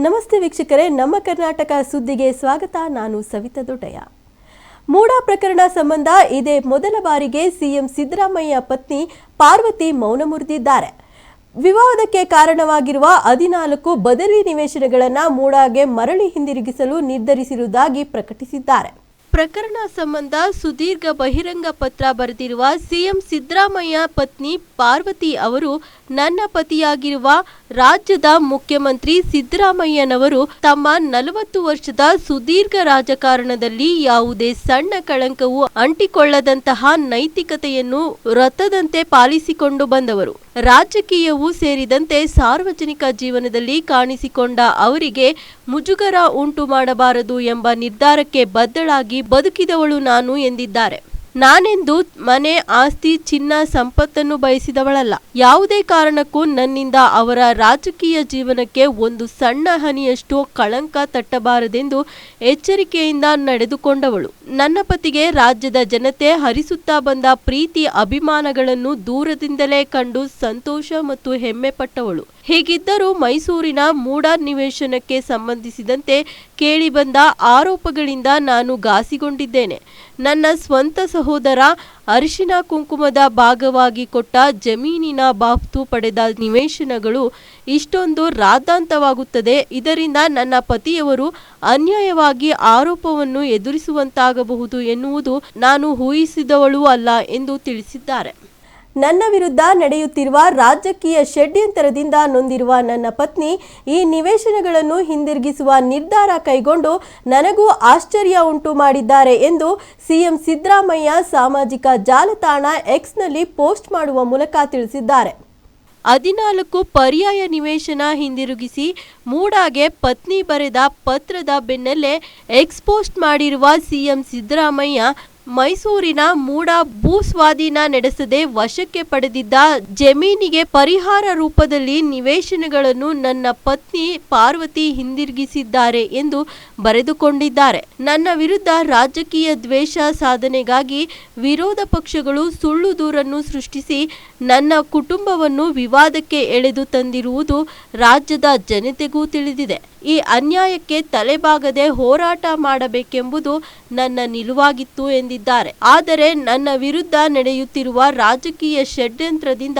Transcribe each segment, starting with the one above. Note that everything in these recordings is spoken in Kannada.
ನಮಸ್ತೆ ವೀಕ್ಷಕರೇ, ನಮ್ಮ ಕರ್ನಾಟಕ ಸುದ್ದಿಗೆ ಸ್ವಾಗತ. ನಾನು ಸವಿತಾ ದೊಡ್ಡಯ್ಯ. ಮೂಡಾ ಪ್ರಕರಣ ಸಂಬಂಧ ಇದೇ ಮೊದಲ ಬಾರಿಗೆ ಸಿಎಂ ಸಿದ್ದರಾಮಯ್ಯ ಪತ್ನಿ ಪಾರ್ವತಿ ಮೌನ ಮುರಿದಿದ್ದಾರೆ. ವಿವಾದಕ್ಕೆ ಕಾರಣವಾಗಿರುವ ಹದಿನಾಲ್ಕು ಬದಲಿ ನಿವೇಶನಗಳನ್ನು ಮೂಡಾಗೆ ಮರಳಿ ಹಿಂದಿರುಗಿಸಲು ನಿರ್ಧರಿಸಿರುವುದಾಗಿ ಪ್ರಕಟಿಸಿದ್ದಾರೆ. ಪ್ರಕರಣ ಸಂಬಂಧ ಸುದೀರ್ಘ ಬಹಿರಂಗ ಪತ್ರ ಬರೆದಿರುವ ಸಿಎಂ ಸಿದ್ದರಾಮಯ್ಯ ಪತ್ನಿ ಪಾರ್ವತಿ ಅವರು ನನ್ನ ಪತಿಯಾಗಿರುವ ರಾಜ್ಯದ ಮುಖ್ಯಮಂತ್ರಿ ಸಿದ್ದರಾಮಯ್ಯನವರು ತಮ್ಮ ನಲವತ್ತು ವರ್ಷದ ಸುದೀರ್ಘ ರಾಜಕಾರಣದಲ್ಲಿ ಯಾವುದೇ ಸಣ್ಣ ಕಳಂಕವು ಅಂಟಿಕೊಳ್ಳದಂತಹ ನೈತಿಕತೆಯನ್ನು ವ್ರತದಂತೆ ಪಾಲಿಸಿಕೊಂಡು ಬಂದವರು. ರಾಜಕೀಯವು ಸೇರಿದಂತೆ ಸಾರ್ವಜನಿಕ ಜೀವನದಲ್ಲಿ ಕಾಣಿಸಿಕೊಂಡ ಅವರಿಗೆ ಮುಜುಗರ ಉಂಟು ಮಾಡಬಾರದು ಎಂಬ ನಿರ್ಧಾರಕ್ಕೆ ಬದ್ದಳಾಗಿ ಬದುಕಿದವಳು ನಾನು ಎಂದಿದ್ದಾರೆ. ನಾನೆಂದು ಮನೆ ಆಸ್ತಿ ಚಿನ್ನ ಸಂಪತ್ತನ್ನು ಬಯಸಿದವಳಲ್ಲ. ಯಾವುದೇ ಕಾರಣಕ್ಕೂ ನನ್ನಿಂದ ಅವರ ರಾಜಕೀಯ ಜೀವನಕ್ಕೆ ಒಂದು ಸಣ್ಣ ಹನಿಯಷ್ಟು ಕಳಂಕ ತಟ್ಟಬಾರದೆಂದು ಎಚ್ಚರಿಕೆಯಿಂದ ನಡೆದುಕೊಂಡವಳು. ನನ್ನ ಪತಿಗೆ ರಾಜ್ಯದ ಜನತೆ ಹರಿಸುತ್ತಾ ಬಂದ ಪ್ರೀತಿ ಅಭಿಮಾನಗಳನ್ನು ದೂರದಿಂದಲೇ ಕಂಡು ಸಂತೋಷ ಮತ್ತು ಹೆಮ್ಮೆ ಪಟ್ಟವಳು ಹೀಗಿದ್ದರೂ ಮೈಸೂರಿನ ಮೂಡಾ ನಿವೇಶನಕ್ಕೆ ಸಂಬಂಧಿಸಿದಂತೆ ಕೇಳಿಬಂದ ಆರೋಪಗಳಿಂದ ನಾನು ಘಾಸಿಗೊಂಡಿದ್ದೇನೆ. ನನ್ನ ಸ್ವಂತ ಸಹೋದರ ಅರಿಶಿನ ಕುಂಕುಮದ ಭಾಗವಾಗಿ ಕೊಟ್ಟ ಜಮೀನಿನ ಬಾಫ್ತು ಪಡೆದ ನಿವೇಶನಗಳು ಇಷ್ಟೊಂದು ರಾದ್ದಾಂತವಾಗುತ್ತದೆ ಇದರಿಂದ ನನ್ನ ಪತಿಯವರು ಅನ್ಯಾಯವಾಗಿ ಆರೋಪವನ್ನು ಎದುರಿಸುವಂತಾಗಬಹುದು ಎನ್ನುವುದು ನಾನು ಊಹಿಸಿದವಳೂ ಅಲ್ಲ ಎಂದು ತಿಳಿಸಿದ್ದಾರೆ. ನನ್ನ ವಿರುದ್ಧ ನಡೆಯುತ್ತಿರುವ ರಾಜಕೀಯ ಷಡ್ಯಂತರದಿಂದ ನೊಂದಿರುವ ನನ್ನ ಪತ್ನಿ ಈ ನಿವೇಶನಗಳನ್ನು ಹಿಂದಿರುಗಿಸುವ ನಿರ್ಧಾರ ಕೈಗೊಂಡು ನನಗೂ ಆಶ್ಚರ್ಯ ಉಂಟು ಮಾಡಿದ್ದಾರೆ ಎಂದು ಸಿಎಂ ಸಿದ್ದರಾಮಯ್ಯ ಸಾಮಾಜಿಕ ಜಾಲತಾಣ ಎಕ್ಸ್ನಲ್ಲಿ ಪೋಸ್ಟ್ ಮಾಡುವ ಮೂಲಕ ತಿಳಿಸಿದ್ದಾರೆ. ಹದಿನಾಲ್ಕು ಪರ್ಯಾಯ ನಿವೇಶನ ಹಿಂದಿರುಗಿಸಿ ಮೂಡಾಗೆ ಪತ್ನಿ ಬರೆದ ಪತ್ರದ ಬೆನ್ನಲ್ಲೇ ಎಕ್ಸ್ಪೋಸ್ಟ್ ಮಾಡಿರುವ ಸಿಎಂ ಸಿದ್ದರಾಮಯ್ಯ ಮೈಸೂರಿನ ಮೂಡ ಭೂ ಸ್ವಾಧೀನ ನಡೆಸದೆ ವಶಕ್ಕೆ ಪಡೆದಿದ್ದ ಜಮೀನಿಗೆ ಪರಿಹಾರ ರೂಪದಲ್ಲಿ ನಿವೇಶನಗಳನ್ನು ನನ್ನ ಪತ್ನಿ ಪಾರ್ವತಿ ಹಿಂದಿರುಗಿಸಿದ್ದಾರೆ ಎಂದು ಬರೆದುಕೊಂಡಿದ್ದಾರೆ. ನನ್ನ ವಿರುದ್ಧ ರಾಜಕೀಯ ದ್ವೇಷ ಸಾಧನೆಗಾಗಿ ವಿರೋಧ ಪಕ್ಷಗಳು ಸುಳ್ಳು ದೂರನ್ನು ಸೃಷ್ಟಿಸಿ ನನ್ನ ಕುಟುಂಬವನ್ನು ವಿವಾದಕ್ಕೆ ಎಳೆದು ತಂದಿರುವುದು ರಾಜ್ಯದ ಜನತೆಗೂ ತಿಳಿದಿದೆ. ಈ ಅನ್ಯಾಯಕ್ಕೆ ತಲೆಬಾಗದೆ ಹೋರಾಟ ಮಾಡಬೇಕೆಂಬುದು ನನ್ನ ನಿಲುವಾಗಿತ್ತು ಎಂದಿದ್ದಾರೆ. ಆದರೆ ನನ್ನ ವಿರುದ್ಧ ನಡೆಯುತ್ತಿರುವ ರಾಜಕೀಯ ಷಡ್ಯಂತ್ರದಿಂದ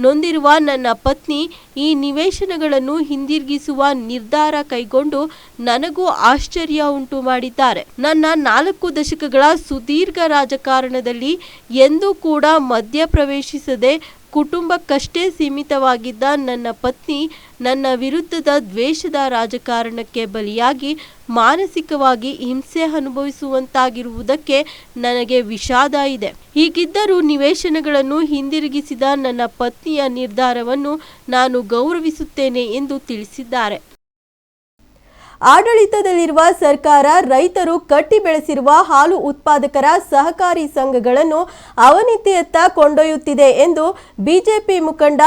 ನೊಂದಿರುವ ನನ್ನ ಪತ್ನಿ ಈ ನಿವೇಶನಗಳನ್ನು ಹಿಂದಿರುಗಿಸುವ ನಿರ್ಧಾರ ಕೈಗೊಂಡು ನನಗೂ ಆಶ್ಚರ್ಯ ಉಂಟು ಮಾಡಿದ್ದಾರೆ. ನನ್ನ ನಾಲ್ಕು ದಶಕಗಳ ಸುದೀರ್ಘ ರಾಜಕಾರಣದಲ್ಲಿ ಎಂದೂ ಕೂಡ ಮಧ್ಯ ಪ್ರವೇಶಿಸದೆ ಕುಟುಂಬಕ್ಕಷ್ಟೇ ಸೀಮಿತವಾಗಿದ್ದ ನನ್ನ ಪತ್ನಿ ನನ್ನ ವಿರುದ್ಧದ ದ್ವೇಷದ ರಾಜಕಾರಣಕ್ಕೆ ಬಲಿಯಾಗಿ ಮಾನಸಿಕವಾಗಿ ಹಿಂಸೆ ಅನುಭವಿಸುವಂತಾಗಿರುವುದಕ್ಕೆ ನನಗೆ ವಿಷಾದ ಇದೆ. ಹೀಗಿದ್ದರೂ ನಿವೇಶನಗಳನ್ನು ಹಿಂದಿರುಗಿಸಿದ ನನ್ನ ಪತ್ನಿಯ ನಿರ್ಧಾರವನ್ನು ನಾನು ಗೌರವಿಸುತ್ತೇನೆ ಎಂದು ತಿಳಿಸಿದ್ದಾರೆ. ಆಡಳಿತದಲ್ಲಿರುವ ಸರ್ಕಾರ ರೈತರು ಕಟ್ಟಿ ಬೆಳೆಸಿರುವ ಹಾಲು ಉತ್ಪಾದಕರ ಸಹಕಾರಿ ಸಂಘಗಳನ್ನು ಅವನತಿಯತ್ತ ಕೊಂಡೊಯ್ಯುತ್ತಿದೆ ಎಂದು ಬಿಜೆಪಿ ಮುಖಂಡ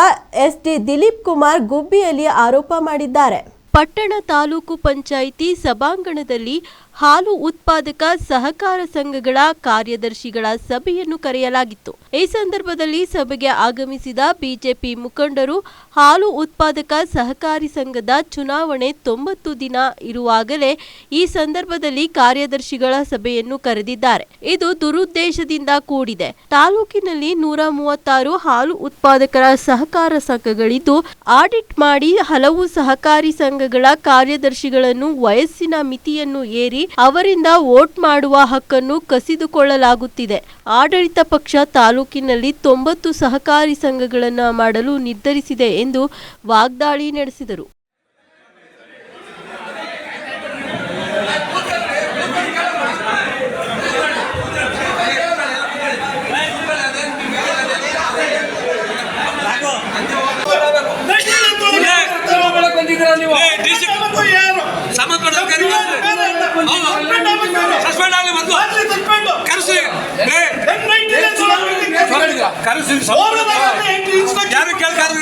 ಎಸ್ ಡಿ ದಿಲೀಪ್ ಕುಮಾರ್ ಗುಬ್ಬಿಯಲ್ಲಿ ಆರೋಪ ಮಾಡಿದ್ದಾರೆ. ಪಟ್ಟಣ ತಾಲೂಕು ಪಂಚಾಯಿತಿ ಸಭಾಂಗಣದಲ್ಲಿ ಹಾಲು ಉತ್ಪಾದಕ ಸಹಕಾರ ಸಂಘಗಳ ಕಾರ್ಯದರ್ಶಿಗಳ ಸಭೆಯನ್ನು ಕರೆಯಲಾಗಿತ್ತು. ಈ ಸಂದರ್ಭದಲ್ಲಿ ಸಭೆಗೆ ಆಗಮಿಸಿದ ಬಿಜೆಪಿ ಮುಖಂಡರು, ಹಾಲು ಉತ್ಪಾದಕ ಸಹಕಾರಿ ಸಂಘದ ಚುನಾವಣೆ ತೊಂಬತ್ತು ದಿನ ಇರುವಾಗಲೇ ಈ ಸಂದರ್ಭದಲ್ಲಿ ಕಾರ್ಯದರ್ಶಿಗಳ ಸಭೆಯನ್ನು ಕರೆದಿದ್ದಾರೆ. ಇದು ದುರುದ್ದೇಶದಿಂದ ಕೂಡಿದೆ. ತಾಲೂಕಿನಲ್ಲಿ ನೂರ ಮೂವತ್ತಾರು ಹಾಲು ಉತ್ಪಾದಕರ ಸಹಕಾರ ಸಂಘಗಳಿದ್ದು, ಆಡಿಟ್ ಮಾಡಿ ಹಲವು ಸಹಕಾರಿ ಸಂಘಗಳ ಕಾರ್ಯದರ್ಶಿಗಳನ್ನು ವಯಸ್ಸಿನ ಮಿತಿಯನ್ನು ಏರಿ ಅವರಿಂದ ವೋಟ್ ಮಾಡುವ ಹಕ್ಕನ್ನು ಕಸಿದುಕೊಳ್ಳಲಾಗುತ್ತಿದೆ. ಆಡಳಿತ ಪಕ್ಷ ತಾಲೂಕಿನಲ್ಲಿ ತೊಂಬತ್ತು ಸಹಕಾರಿ ಸಂಘಗಳನ್ನು ಮಾಡಲು ನಿರ್ಧರಿಸಿದೆ ಎಂದು ವಾಗ್ದಾಳಿ ನಡೆಸಿದರು. ಸಸ್ಪೆಂಡ್ ಆಗಲಿ ಮೊದಲು ಕರೆಸಿ ಏ, ಕರೆಸಿ ಯಾರು ಕೇಳ್ತಾರೆ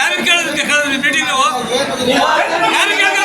ಯಾರು ಕೇಳಿದ್ರೆ ಮೀಟಿಂಗ್ ಯಾರು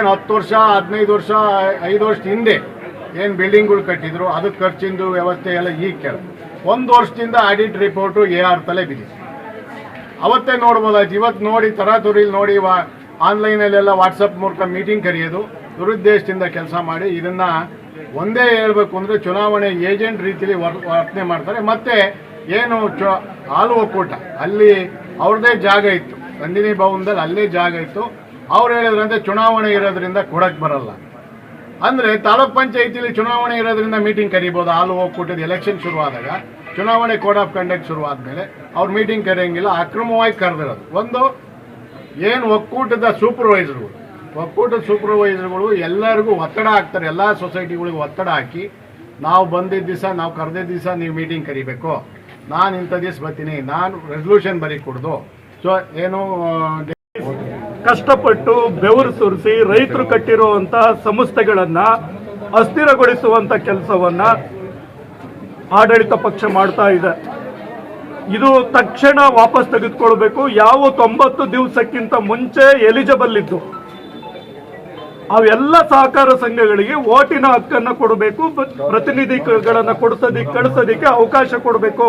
ಏನು ಹತ್ತು ವರ್ಷ, ಹದಿನೈದು ವರ್ಷ, ಐದು ವರ್ಷದ ಹಿಂದೆ ಏನು ಬಿಲ್ಡಿಂಗ್ಗಳು ಕಟ್ಟಿದ್ರು, ಅದಕ್ಕೆ ಖರ್ಚಿಂದು ವ್ಯವಸ್ಥೆ ಎಲ್ಲ ಈಗ ಕೇಳ. ಒಂದು ವರ್ಷದಿಂದ ಆಡಿಟ್ ರಿಪೋರ್ಟು ಎ ಆರ್ ತಲೆ ಬಿದ್ದಿದೆ. ಅವತ್ತೇ ನೋಡ್ಬೋದಾಯ್ತು. ಇವತ್ತು ನೋಡಿ, ತರಾತುರಿಲಿ ನೋಡಿ, ವಾ, ಆನ್ಲೈನಲ್ಲೆಲ್ಲ ವಾಟ್ಸಪ್ ಮೂಲಕ ಮೀಟಿಂಗ್ ಕರೆಯೋದು, ದುರುದ್ದೇಶದಿಂದ ಕೆಲಸ ಮಾಡಿ, ಇದನ್ನ ಒಂದೇ ಹೇಳಬೇಕು ಅಂದರೆ ಚುನಾವಣೆ ಏಜೆಂಟ್ ರೀತಿಯಲ್ಲಿ ವರ್- ವರ್ತನೆ ಮಾಡ್ತಾರೆ. ಮತ್ತೆ ಏನು ಚ ಹಾಲು ಒಕ್ಕೂಟ ಅಲ್ಲಿ ಅವ್ರದ್ದೇ ಜಾಗ ಇತ್ತು. ನಂದಿನಿ ಭವನದಲ್ಲಿ ಅಲ್ಲೇ ಜಾಗ ಇತ್ತು. ಅವ್ರು ಹೇಳಿದ್ರಂತೆ ಚುನಾವಣೆ ಇರೋದ್ರಿಂದ ಕೊಡಕ್ ಬರಲ್ಲ. ಅಂದ್ರೆ ತಾಲೂಕ್ ಪಂಚಾಯತಿಲಿ ಚುನಾವಣೆ ಇರೋದ್ರಿಂದ ಮೀಟಿಂಗ್ ಕರಿಬೋದು. ಹಾಲು ಒಕ್ಕೂಟದ ಎಲೆಕ್ಷನ್ ಶುರುವಾದಾಗ. ಚುನಾವಣೆ ಕೋಡ್ ಆಫ್ ಕಂಡಕ್ಟ್ ಶುರುವಾದ್ಮೇಲೆ ಅವ್ರು ಮೀಟಿಂಗ್ ಕರೆಯಂಗಿಲ್ಲ. ಅಕ್ರಮವಾಗಿ ಕರೆದಿರೋದು. ಒಂದು, ಏನು ಒಕ್ಕೂಟದ ಸೂಪರ್ವೈಸರ್ಗಳು ಒಕ್ಕೂಟದ ಸೂಪರ್ವೈಸರ್ಗಳು ಎಲ್ಲರಿಗೂ ಒತ್ತಡ ಹಾಕ್ತಾರೆ. ಎಲ್ಲ ಸೊಸೈಟಿಗಳಿಗೆ ಒತ್ತಡ ಹಾಕಿ, ನಾವು ಬಂದಿದ್ದ ದಿವಸ, ನಾವು ಕರೆದಿದ್ದ ದಿವಸ ನೀವು ಮೀಟಿಂಗ್ ಕರಿಬೇಕು. ನಾನು ಇಂಥ ದಿವಸ ಬರ್ತೀನಿ. ನಾನು ರೆಸಲ್ಯೂಷನ್ ಬರೀ ಕೊಡ್ದು. ಸೊ ಏನು ಕಷ್ಟಪಟ್ಟು ಬೆವರು ಸುರಿಸಿ ರೈತರು ಕಟ್ಟಿರುವಂತಹ ಸಂಸ್ಥೆಗಳನ್ನ ಅಸ್ಥಿರಗೊಳಿಸುವಂತ ಕೆಲಸವನ್ನ ಆಡಳಿತ ಪಕ್ಷ ಮಾಡ್ತಾ ಇದೆ. ಇದು ತಕ್ಷಣ ವಾಪಸ್ ತೆಗೆದುಕೊಳ್ಬೇಕು. ಯಾವ ತೊಂಬತ್ತು ದಿವಸಕ್ಕಿಂತ ಮುಂಚೆ ಎಲಿಜಿಬಲ್ ಇದ್ದು, ಅವೆಲ್ಲ ಸಹಕಾರ ಸಂಘಗಳಿಗೆ ಓಟಿನ ಹಕ್ಕನ್ನು ಕೊಡಬೇಕು, ಪ್ರತಿನಿಧಿಗಳನ್ನ ಕೊಡಿಸೋದಿಕ್ಕೆ ಕಳಿಸೋದಿಕ್ಕೆ ಅವಕಾಶ ಕೊಡಬೇಕು.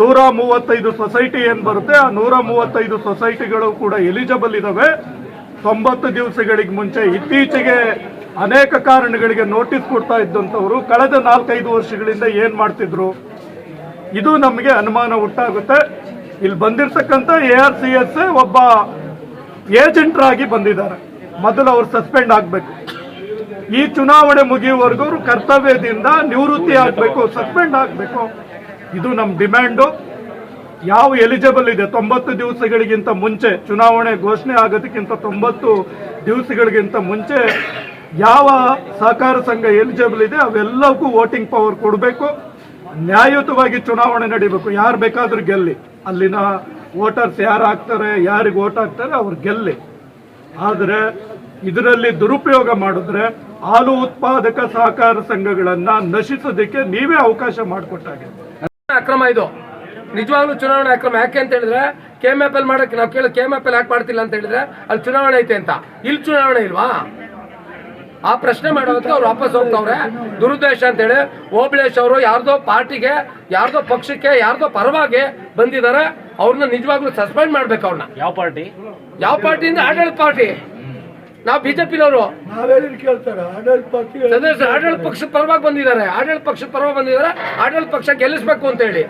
ನೂರ ಮೂವತ್ತೈದು ಸೊಸೈಟಿ ಏನ್ ಬರುತ್ತೆ, ಆ ನೂರ ಮೂವತ್ತೈದು ಸೊಸೈಟಿಗಳು ಕೂಡ ಎಲಿಜಿಬಲ್ ಇದಾವೆ. ತೊಂಬತ್ತು ದಿವಸಗಳಿಗೆ ಮುಂಚೆ ಇತ್ತೀಚೆಗೆ ಅನೇಕ ಕಾರಣಗಳಿಗೆ ನೋಟಿಸ್ ಕೊಡ್ತಾ ಇದ್ದಂಥವ್ರು ಕಳೆದ ನಾಲ್ಕೈದು ವರ್ಷಗಳಿಂದ ಏನ್ ಮಾಡ್ತಿದ್ರು? ಇದು ನಮಗೆ ಅನುಮಾನ ಉಂಟಾಗುತ್ತೆ ಇಲ್ಲಿ ಬಂದಿರತಕ್ಕಂಥ ಎ ಆರ್ ಸಿ ಎಸ್ ಒಬ್ಬ ಏಜೆಂಟ್ರಾಗಿ ಬಂದಿದ್ದಾರೆ. ಮೊದಲು ಅವ್ರು ಸಸ್ಪೆಂಡ್ ಆಗಬೇಕು. ಈ ಚುನಾವಣೆ ಮುಗಿಯುವವರೆಗೂ ಕರ್ತವ್ಯದಿಂದ ನಿವೃತ್ತಿ ಆಗಬೇಕು ಸಸ್ಪೆಂಡ್ ಆಗಬೇಕು. ಇದು ನಮ್ಮ ಡಿಮ್ಯಾಂಡು. ಯಾವ ಎಲಿಜಿಬಲ್ ಇದೆ? ತೊಂಬತ್ತು ದಿವಸಗಳಿಗಿಂತ ಮುಂಚೆ, ಚುನಾವಣೆ ಘೋಷಣೆ ಆಗೋದಕ್ಕಿಂತ ತೊಂಬತ್ತು ದಿವಸಗಳಿಗಿಂತ ಮುಂಚೆ ಯಾವ ಸಹಕಾರ ಸಂಘ ಎಲಿಜಿಬಲ್ ಇದೆ? ಅವೆಲ್ಲಕ್ಕೂ ವೋಟಿಂಗ್ ಪವರ್ ಕೊಡಬೇಕು. ನ್ಯಾಯಯುತವಾಗಿ ಚುನಾವಣೆ ನಡೀಬೇಕು. ಯಾರು ಬೇಕಾದರೂ ಗೆಲ್ಲಿ. ಅಲ್ಲಿನ ವೋಟರ್ಸ್ ಯಾರು ಹಾಕ್ತಾರೆ ಯಾರಿಗೆ ವೋಟ್ ಹಾಕ್ತಾರೆ, ಅವ್ರು ಗೆಲ್ಲಿ. ಆದರೆ ಇದರಲ್ಲಿ ದುರುಪಯೋಗ ಮಾಡಿದ್ರೆ ಹಾಲು ಉತ್ಪಾದಕ ಸಹಕಾರ ಸಂಘಗಳನ್ನು ನಶಿಸೋದಕ್ಕೆ ನೀವೇ ಅವಕಾಶ ಮಾಡಿಕೊಟ್ಟಾಗೆ. ಅಕ್ರಮ ಇದು. ನಿಜವಾಗ್ಲೂ ಚುನಾವಣೆ ಅಕ್ರಮ. ಯಾಕೆ ಅಂತ ಹೇಳಿದ್ರೆ ಕೆ ಎಂ ಎಫ್ ಎಲ್ ಮಾಡಕ್ಕೆ ನಾವು ಕೇಳಿ ಕೆ ಎಂ ಎಫ್ ಎಲ್ ಯಾಕೆ ಮಾಡ್ತಿಲ್ಲ ಅಂತ ಹೇಳಿದ್ರೆ ಅಲ್ಲಿ ಚುನಾವಣೆ ಐತೆ ಅಂತ. ಇಲ್ಲಿ ಚುನಾವಣೆ ಇಲ್ವಾ? ಆ ಪ್ರಶ್ನೆ ಮಾಡೋದಕ್ಕೆ ಅವ್ರು ವಾಪಸ್ ಹೋಗ್ತವ್ರೆ. ದುರುದ್ದೇಶ ಅಂತ ಹೇಳಿ ಓಬಳೇಶ್ ಅವರು ಯಾರ್ದೋ ಪಾರ್ಟಿಗೆ ಯಾರ್ದೋ ಪಕ್ಷಕ್ಕೆ ಯಾರ್ದೋ ಪರವಾಗಿ ಬಂದಿದ್ದಾರೆ. ಅವ್ರನ್ನ ನಿಜವಾಗ್ಲೂ ಸಸ್ಪೆಂಡ್ ಮಾಡ್ಬೇಕು ಅವ್ರನ್ನ. ಯಾವ ಪಾರ್ಟಿ? ಯಾವ ಪಾರ್ಟಿಯಿಂದ? ಆಡಳಿತ ಪಾರ್ಟಿ. ನಾವು ಬಿಜೆಪಿನವರು. ಕೇಳ್ತಾರೆ? ಆಡಳಿತ ಪಕ್ಷ ಪರವಾಗಿ ಬಂದಿದ್ದಾರೆ. ಆಡಳಿತ ಪಕ್ಷದ ಪರವಾಗಿ ಬಂದಿದ್ದಾರೆ. ಆಡಳಿತ ಪಕ್ಷ ಗೆಲ್ಲಿಸ್ಬೇಕು ಅಂತ ಹೇಳಿ.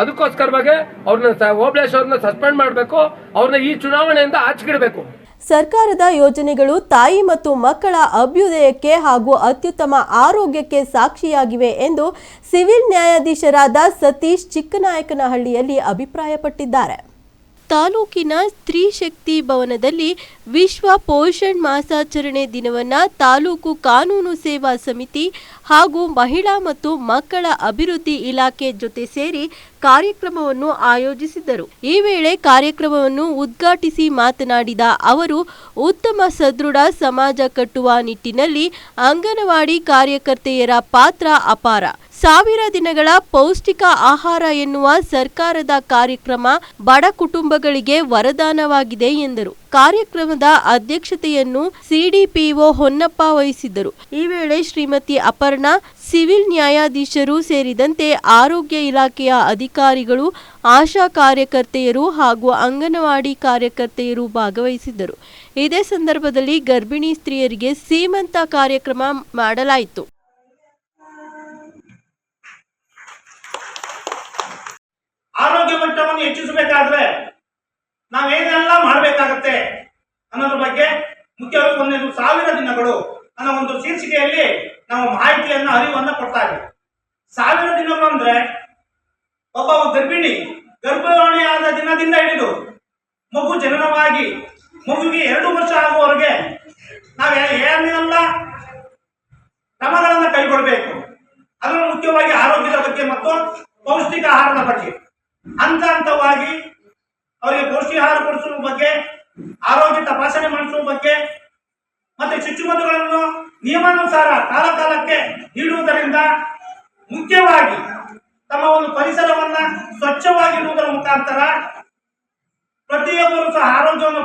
ಅದಕ್ಕೋಸ್ಕರವಾಗಿ ಅವ್ರನ್ನ ಓಬಳೇಶ್ ಅವ್ರನ್ನ ಸಸ್ಪೆಂಡ್ ಮಾಡಬೇಕು. ಅವ್ರನ್ನ ಈ ಚುನಾವಣೆಯಿಂದ ಆಚೆಗಿಡಬೇಕು. ಸರ್ಕಾರದ ಯೋಜನೆಗಳು ತಾಯಿ ಮತ್ತು ಮಕ್ಕಳ ಅಭ್ಯುದಯಕ್ಕೆ ಹಾಗೂ ಅತ್ಯುತ್ತಮ ಆರೋಗ್ಯಕ್ಕೆ ಸಾಕ್ಷಿಯಾಗಿವೆ ಎಂದು ಸಿವಿಲ್ ನ್ಯಾಯಾಧೀಶರಾದ ಸತೀಶ್ ಚಿಕ್ಕನಾಯಕನಹಳ್ಳಿಯಲ್ಲಿ ಅಭಿಪ್ರಾಯಪಟ್ಟಿದ್ದಾರೆ. ತಾಲೂಕಿನ ಸ್ತ್ರೀ ಶಕ್ತಿ ಭವನದಲ್ಲಿ ವಿಶ್ವ ಪೋಷಣ್ ಮಾಸಾಚರಣೆ ದಿನವನ್ನ ತಾಲೂಕು ಕಾನೂನು ಸೇವಾ ಸಮಿತಿ ಹಾಗೂ ಮಹಿಳಾ ಮತ್ತು ಮಕ್ಕಳ ಅಭಿವೃದ್ಧಿ ಇಲಾಖೆ ಜೊತೆ ಸೇರಿ ಕಾರ್ಯಕ್ರಮವನ್ನು ಆಯೋಜಿಸಿದ್ದರು. ಈ ವೇಳೆ ಕಾರ್ಯಕ್ರಮವನ್ನು ಉದ್ಘಾಟಿಸಿ ಮಾತನಾಡಿದ ಅವರು, ಉತ್ತಮ ಸದೃಢ ಸಮಾಜ ಕಟ್ಟುವ ನಿಟ್ಟಿನಲ್ಲಿ ಅಂಗನವಾಡಿ ಕಾರ್ಯಕರ್ತೆಯರ ಪಾತ್ರ ಅಪಾರ. ಸಾವಿರ ದಿನಗಳ ಪೌಷ್ಟಿಕ ಆಹಾರ ಎನ್ನುವ ಸರ್ಕಾರದ ಕಾರ್ಯಕ್ರಮ ಬಡ ಕುಟುಂಬಗಳಿಗೆ ವರದಾನವಾಗಿದೆ ಎಂದರು. ಕಾರ್ಯಕ್ರಮದ ಅಧ್ಯಕ್ಷತೆಯನ್ನು ಸಿಡಿಪಿಒ ಹೊನ್ನಪ್ಪ ವಹಿಸಿದ್ದರು. ಈ ವೇಳೆ ಶ್ರೀಮತಿ ಅಪರ್ಣಾ, ಸಿವಿಲ್ ನ್ಯಾಯಾಧೀಶರು ಸೇರಿದಂತೆ ಆರೋಗ್ಯ ಇಲಾಖೆಯ ಅಧಿಕಾರಿಗಳು, ಆಶಾ ಕಾರ್ಯಕರ್ತೆಯರು ಹಾಗೂ ಅಂಗನವಾಡಿ ಕಾರ್ಯಕರ್ತೆಯರು ಭಾಗವಹಿಸಿದ್ದರು. ಇದೇ ಸಂದರ್ಭದಲ್ಲಿ ಗರ್ಭಿಣಿ ಸ್ತ್ರೀಯರಿಗೆ ಸೀಮಂತ ಕಾರ್ಯಕ್ರಮ ಮಾಡಲಾಯಿತು. 就这卖，这样子呗。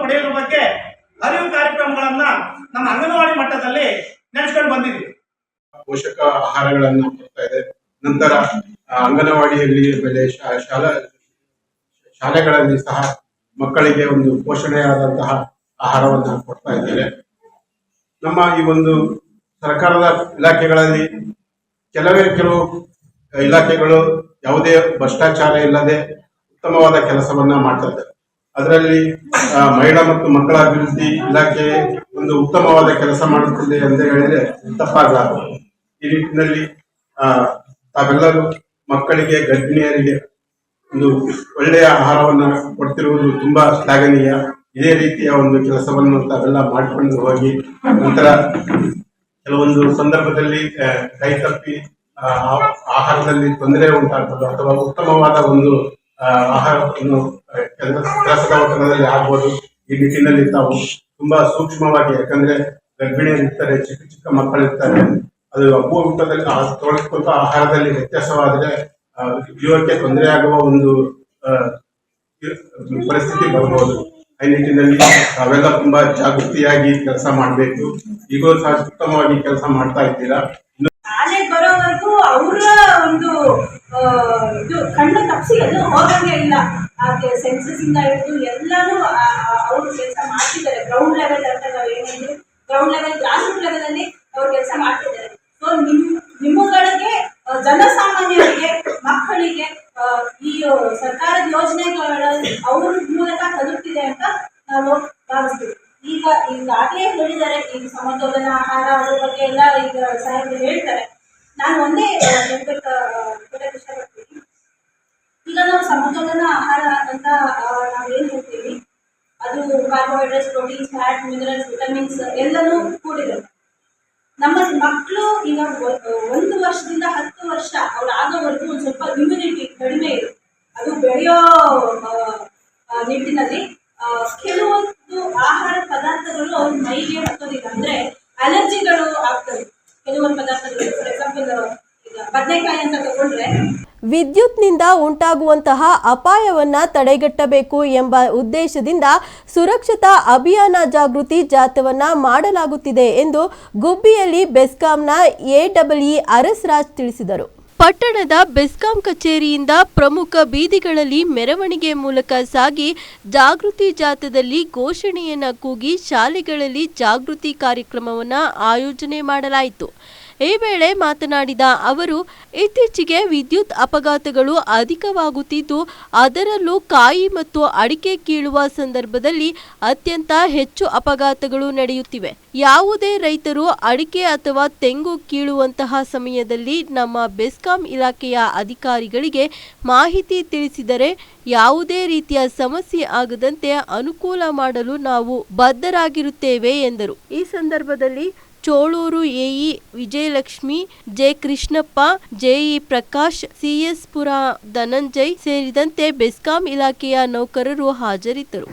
ಪಡೆಯುವ ಬಗ್ಗೆ ಅರಿವು ಕಾರ್ಯಕ್ರಮಗಳನ್ನ ನಮ್ಮ ಅಂಗನವಾಡಿ ಮಟ್ಟದಲ್ಲಿ ನಡೆಸ್ಕೊಂಡು ಬಂದಿದ್ದೀವಿ ಪೋಷಕ ಆಹಾರಗಳನ್ನು ಕೊಡ್ತಾ ಇದೆ. ನಂತರ ಅಂಗನವಾಡಿಯಲ್ಲಿ ಬೆಲೆ ಶಾಲಾ, ಶಾಲೆಗಳಲ್ಲಿ ಸಹ ಮಕ್ಕಳಿಗೆ ಒಂದು ಪೋಷಣೆಯಾದಂತಹ ಆಹಾರವನ್ನು ಕೊಡ್ತಾ ಇದ್ದಾರೆ. ನಮ್ಮ ಈ ಒಂದು ಸರ್ಕಾರದ ಇಲಾಖೆಗಳಲ್ಲಿ ಕೆಲವೇ ಕೆಲವು ಇಲಾಖೆಗಳು ಯಾವುದೇ ಭ್ರಷ್ಟಾಚಾರ ಇಲ್ಲದೆ ಉತ್ತಮವಾದ ಕೆಲಸವನ್ನ ಮಾಡ್ತಾ ಇದ್ದಾರೆ. ಅದರಲ್ಲಿ ಮಹಿಳಾ ಮತ್ತು ಮಕ್ಕಳ ಅಭಿವೃದ್ಧಿ ಇಲಾಖೆ ಒಂದು ಉತ್ತಮವಾದ ಕೆಲಸ ಮಾಡುತ್ತಿದೆ ಅಂತ ಹೇಳಿದ್ರೆ ತಪ್ಪಾಗಲಾರದು ಈ ನಿಟ್ಟಿನಲ್ಲಿ ತಾವೆಲ್ಲರೂ ಮಕ್ಕಳಿಗೆ, ಗರ್ಭಿಣಿಯರಿಗೆ ಒಂದು ಒಳ್ಳೆಯ ಆಹಾರವನ್ನು ಕೊಡ್ತಿರುವುದು ತುಂಬಾ ಶ್ಲಾಘನೀಯ. ಇದೇ ರೀತಿಯ ಒಂದು ಕೆಲಸವನ್ನು ತಾವೆಲ್ಲ ಮಾಡಿಕೊಂಡು ಹೋಗಿ, ನಂತರ ಕೆಲವೊಂದು ಸಂದರ್ಭದಲ್ಲಿ ಕೈ ತಪ್ಪಿ ಆಹಾರದಲ್ಲಿ ತೊಂದರೆ ಉಂಟಾಗ್ತದೆ ಅಥವಾ ಉತ್ತಮವಾದ ಒಂದು ಆ, ಆಹಾರವನ್ನು ಆ, ಕೆಲಸ ಕೆಲಸದ ಆಗ್ಬೋದು. ಈ ನಿಟ್ಟಿನಲ್ಲಿ ತಾವು ತುಂಬಾ ಸೂಕ್ಷ್ಮವಾಗಿ ಯಾಕಂದ್ರೆ ಗರ್ಭಿಣಿಯರಿರ್ತಾರೆ ಚಿಕ್ಕ ಚಿಕ್ಕ ಮಕ್ಕಳಿರ್ತಾರೆ ಅದು ಅಪೂರ್ವದಲ್ಲಿ ತೊಳೆದುಕೊಂತ ಆಹಾರದಲ್ಲಿ ವ್ಯತ್ಯಾಸವಾದರೆ ಆ, ಜೀವಕ್ಕೆ ತೊಂದರೆ ಆಗುವ ಒಂದು ಪರಿಸ್ಥಿತಿ ಬರ್ಬೋದು. ಈ ನಿಟ್ಟಿನಲ್ಲಿ ತಾವೆಲ್ಲ ತುಂಬಾ ಜಾಗೃತಿಯಾಗಿ ಕೆಲಸ ಮಾಡಬೇಕು. ಈಗಲೂ ಸಹ ಉತ್ತಮವಾಗಿ ಕೆಲಸ ಮಾಡ್ತಾ ಇದ್ದೀರಾ? ಇನ್ನು ಶಾಲೆಗೆ ಬರೋವರೆಗೂ ಅವರ ಒಂದು ಆ, ಇದು ಕಣ್ಣು ತಪ್ಪಿಸಿ ಅದು ಹೋಗಂಗೆ ಇಲ್ಲ. ಹಾಗೆ ಸೆನ್ಸಸ್ ಇಂದ ಹಿಡಿದು ಎಲ್ಲರೂ ಅವರು ಕೆಲಸ ಮಾಡ್ತಿದ್ದಾರೆ. ಗ್ರೌಂಡ್ ಲೆವೆಲ್ ಅಂತ ನಾವು ಏನಂದ್ರೆ ground level grass root level ಅಲ್ಲಿ ಅವ್ರು ಕೆಲಸ ಮಾಡ್ತಿದ್ದಾರೆ. ಸೊ ನಿಮ್, ನಿಮ್ಮಗಳಿಗೆ ಜನಸಾಮಾನ್ಯರಿಗೆ, ಮಕ್ಕಳಿಗೆ ಈ ಸರ್ಕಾರದ ಯೋಜನೆಗಳ ಅವ್ರ ಮೂಲಕ ತಲುಪ್ತಿದೆ ಅಂತ ನಾವು ಭಾವಿಸ್ತೀವಿ. ಈಗ ಈಗಾಗಲೇ ಹೇಳಿದ್ದಾರೆ, ಈಗ ಸಮತೋಲನ, ಆಹಾರ ಅದ್ರ ಬಗ್ಗೆ ಎಲ್ಲ ಈಗ ಸಾಹೇಬರು ಹೇಳ್ತಾರೆ ನಾನು ಒಂದೇ ಆ, ಹೇಳ್ಬೇಕು ಆ, ಹೇಳಕ್ ಇಷ್ಟಪಡ್ತೀನಿ ಈಗ ನಾವು ಸಮತೋಲನ ಆಹಾರ ಅಂತ ನಾವು ಏನು ಹೇಳ್ತೀವಿ ಅದು carbohydrates proteins fat minerals vitamins ಎಲ್ಲನೂ ಕೂಡಿದೆ ನಮ್ಮ ಮಕ್ಕಳು ಈಗ ಒ- ಒಂದು ವರ್ಷದಿಂದ ಹತ್ತು ವರ್ಷ ಅವ್ರು ಆಗೋವರೆಗೂ ಒಂದು ಸ್ವಲ್ಪ ಇಮ್ಯುನಿಟಿ ಕಡಿಮೆ ಇದೆ ಅದು ಬೆಳೆಯೋ ಆ, ಆ, ನಿಟ್ಟಿನಲ್ಲಿ ಆ, ಕೆಲವೊಂದು ಆಹಾರ ಪದಾರ್ಥಗಳು ಅವ್ರ ಮೈಗೆ ಹತ್ತೋದಿಲ್ಲ ಅಂದ್ರೆ ಅಲರ್ಜಿಗಳು ಆಗ್ತವೆ ಕೆಲವೊಂದು ಪದಾರ್ಥಗಳು ಫಾರ್ ಎಕ್ಸಾಂಪಲ್ ಈಗ ಬದನೆಕಾಯಿ ಅಂತ ತಗೊಂಡ್ರೆ ವಿದ್ಯುತ್ನಿಂದ ಉಂಟಾಗುವಂತಹ ಅಪಾಯವನ್ನ ತಡೆಗಟ್ಟಬೇಕು ಎಂಬ ಉದ್ದೇಶದಿಂದ ಸುರಕ್ಷತಾ ಅಭಿಯಾನ ಜಾಗೃತಿ ಜಾಥವನ್ನ ಮಾಡಲಾಗುತ್ತಿದೆ ಎಂದು ಗುಬ್ಬಿಯಲ್ಲಿ ಬೆಸ್ಕಾಂನ ಎಡಬ್ಲ್ಇ ಅರಸ್ ರಾಜ್ ತಿಳಿಸಿದರು. ಪಟ್ಟಣದ ಬೆಸ್ಕಾಂ ಕಚೇರಿಯಿಂದ ಪ್ರಮುಖ ಬೀದಿಗಳಲ್ಲಿ ಮೆರವಣಿಗೆ ಮೂಲಕ ಸಾಗಿ ಜಾಗೃತಿ ಜಾಥದಲ್ಲಿ ಘೋಷಣೆಯನ್ನ ಕೂಗಿ ಶಾಲೆಗಳಲ್ಲಿ ಜಾಗೃತಿ ಕಾರ್ಯಕ್ರಮವನ್ನು ಆಯೋಜನೆ ಮಾಡಲಾಯಿತು. ಈ ವೇಳೆ ಮಾತನಾಡಿದ ಅವರು, ಇತ್ತೀಚೆಗೆ ವಿದ್ಯುತ್ ಅಪಘಾತಗಳು ಅಧಿಕವಾಗುತ್ತಿದ್ದು, ಅದರಲ್ಲೂ ಕಾಯಿ ಮತ್ತು ಅಡಿಕೆ ಕೀಳುವ ಸಂದರ್ಭದಲ್ಲಿ ಅತ್ಯಂತ ಹೆಚ್ಚು ಅಪಘಾತಗಳು ನಡೆಯುತ್ತಿವೆ. ಯಾವುದೇ ರೈತರು ಅಡಿಕೆ ಅಥವಾ ತೆಂಗು ಕೀಳುವಂತಹ ಸಮಯದಲ್ಲಿ ನಮ್ಮ ಬೆಸ್ಕಾಂ ಇಲಾಖೆಯ ಅಧಿಕಾರಿಗಳಿಗೆ ಮಾಹಿತಿ ತಿಳಿಸಿದರೆ ಯಾವುದೇ ರೀತಿಯ ಸಮಸ್ಯೆ ಆಗದಂತೆ ಅನುಕೂಲ ಮಾಡಲು ನಾವು ಬದ್ಧರಾಗಿರುತ್ತೇವೆ ಎಂದರು. ಈ ಸಂದರ್ಭದಲ್ಲಿ Cholur AE Vijayalakshmi, J Krishnappa, JE Prakash, CS Pura Dhananjay ಸೇರಿದಂತೆ ಬೆಸ್ಕಾಂ ಇಲಾಖೆಯ ನೌಕರರು ಹಾಜರಿದ್ದರು.